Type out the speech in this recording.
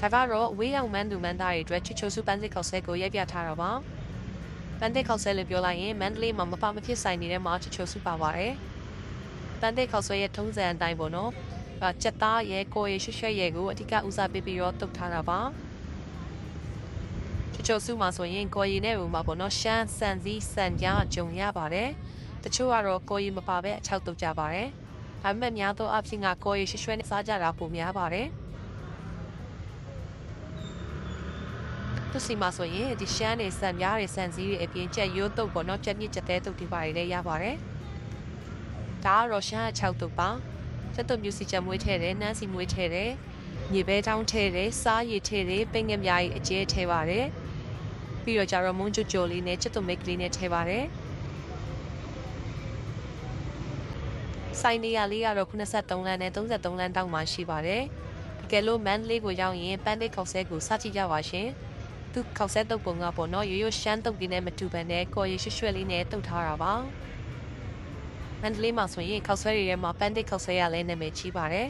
ဒါကတော့ဝေးရောက်မန်းသူမန်းသားတွေအတွက်ချစ်ချိုစုပန်းစစ်ခောက်ဆဲကိုရိုက်ပြထားတော့ပါပန်းတစ်ခောက်ဆဲလို့ပြောလိုက်ရင်မန္တလေးမှာမပမဖြစ်ဆိုင်နေတဲ့မှာချစ်ချိုစုပါပါတယ်ပန်းတစ်ခောက်ဆဲရဲ့ထုံးစံအတိုင်းပေါ့နော်အဲချက်သားရဲ့ကိုယ်ရဲ့ရွှွှဲရဲ့ကိုအဓိကဦးစားပေးပြီးတော့တုတ်ထားတာပါချစ်ချိုစုမှာဆိုရင်ကိုယ်ရည်နဲ့ဟိုမှာပေါ့နော်ရှမ်းစံစည်းစံကြားဂျုံရပါတယ်တချို့ကတော့ကိုယ်ရည်မပါပဲအချောက်တုတ်ကြပါတယ်ဒါပေမဲ့များသောအားဖြင့်ကကိုယ်ရည်ရွှွှဲနဲ့စားကြတာပုံများပါတယ် သူစီမှာဆိုရင်ဒီရှမ်းနေစံပြားတွေစံစည်းတွေအပြင်ချက်ရိုးတုပ်ပေါ့နော်ချက်မြင့်ချက်သေးတုပ်ဒီပါတွေလည်းရပါတယ်ဒါကတော့ရှမ်းအချောက်တုပ်ပါချက်တုပ်မျိုးစီချက်မွေးထဲတယ်နန်းစီမွေးထဲတယ်မြေဘဲတောင်းထဲတယ်စားရည်ထဲတယ်ပိင္ကမြားကြီးအကျဲထဲပါတယ်ပြီးတော့ကြတော့မုံချိုချိုလေးနဲ့ချက်တုပ်မိတ်ကလေးနဲ့ထဲပါတယ်ဆိုင်နေရလေးကတော့83လမ်းနဲ့33လမ်းတောက်မှရှိပါတယ်တကယ်လို့မန္တလေးကိုရောက်ရင်ပန်းတစ်ခေါက်ဆဲကိုစကြည့်ကြပါရှင် သူခောက်ဆက်တုပ်ပုံကပေါ့နော်ရိုးရိုးရှမ်းတုပ်တွေနဲ့မတူဘဲနဲ့ကော်ရီရွှွှွှဲလေးနဲ့တုပ်ထားတာပါမန္တလေးမှာဆိုရင်ခောက်ဆွဲတွေထဲမှာပန်းတစ်ခောက်ဆွဲရလဲနာမည်ကြီးပါတယ်